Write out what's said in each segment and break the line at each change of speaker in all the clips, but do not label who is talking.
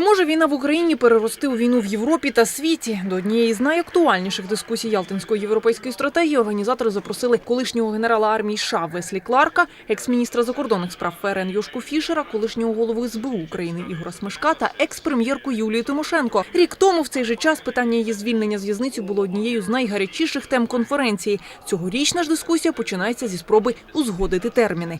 війна в Україні перерости у війну в Європі та світі. До однієї з найактуальніших дискусій Ялтинської європейської стратегії організатори запросили колишнього генерала армії США Веслі Кларка, екс-міністра закордонних справ ФРН Йошку Фішера, колишнього голови СБУ України Ігора Смешка та екс-прем'єрку Юлію Тимошенко. Рік тому в цей же час питання її звільнення з в'язниці було однією з найгарячіших тем конференції. Цьогорічна ж дискусія починається зі спроби узгодити терміни.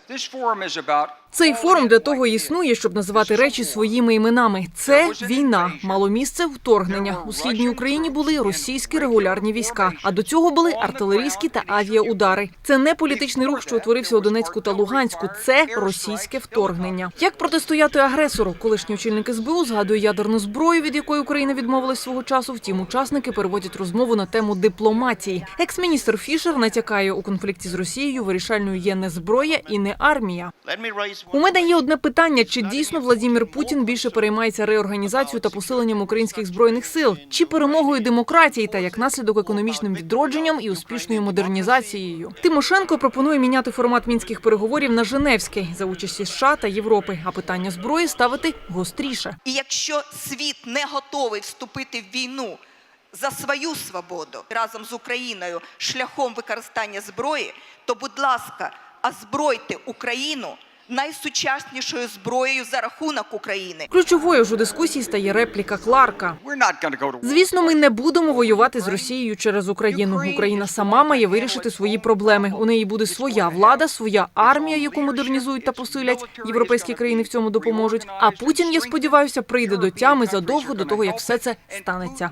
Цей форум для того і існує, щоб називати речі своїми іменами. Це війна. Мало місце вторгнення. У східній Україні були російські регулярні війська. А до цього були артилерійські та авіаудари. Це не політичний рух, що утворився у Донецьку та Луганську. Це російське вторгнення. Як протистояти агресору? Колишній очільник СБУ згадує ядерну зброю, від якої Україна відмовилась свого часу. Втім, учасники переводять розмову на тему дипломатії. Екс-міністр Фішер натякає у конфлікті з Росією. Вирішальною є не зброя і не армія. У мене є одне питання: чи дійсно Владімір Путін більше переймається реорганізацією та посиленням українських збройних сил, чи перемогою демократії та як наслідок економічним відродженням і успішною модернізацією? Тимошенко пропонує міняти формат мінських переговорів на Женевський за участі США та Європи, а питання зброї ставити гостріше.
І якщо світ не готовий вступити в війну за свою свободу разом з Україною шляхом використання зброї, то, будь ласка, озбройте Україну найсучаснішою зброєю за рахунок України.
Ключовою ж у дискусії стає репліка Кларка. Звісно, ми не будемо воювати з Росією через Україну. Україна сама має вирішити свої проблеми. У неї буде своя влада, своя армія, яку модернізують та посилять. Європейські країни в цьому допоможуть. А Путін, я сподіваюся, прийде до тями задовго до того, як все це станеться.